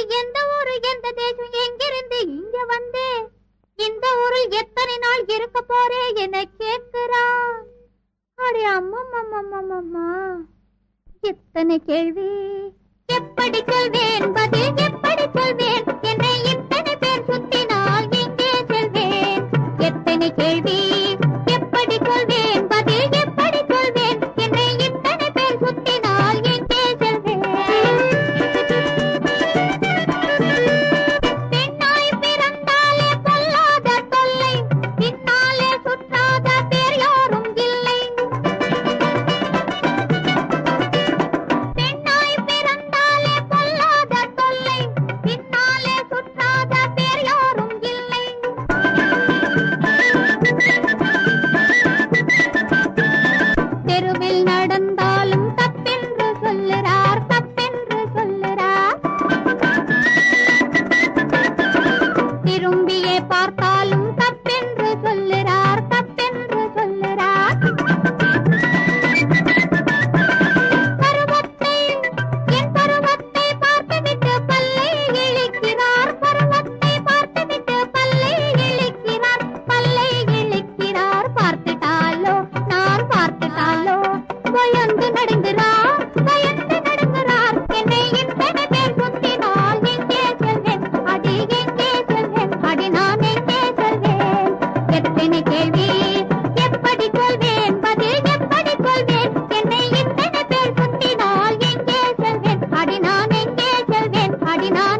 இது எந்த ஊரு எந்த தேசம் எங்கிருந்து இங்க வந்தே? இந்த ஊரில் எத்தனை நாள் இருக்க போறே என கேட்கிறா. அடே அம்மா எத்தனை கேள்வி. எப்படி சொல்வேன்? பதில் எப்படி சொல்வேன்? என்னை இத்தனை பேர் சுத்தினால் எங்கே சொல்வேன். எத்தனை கேள்வி. கூறினார்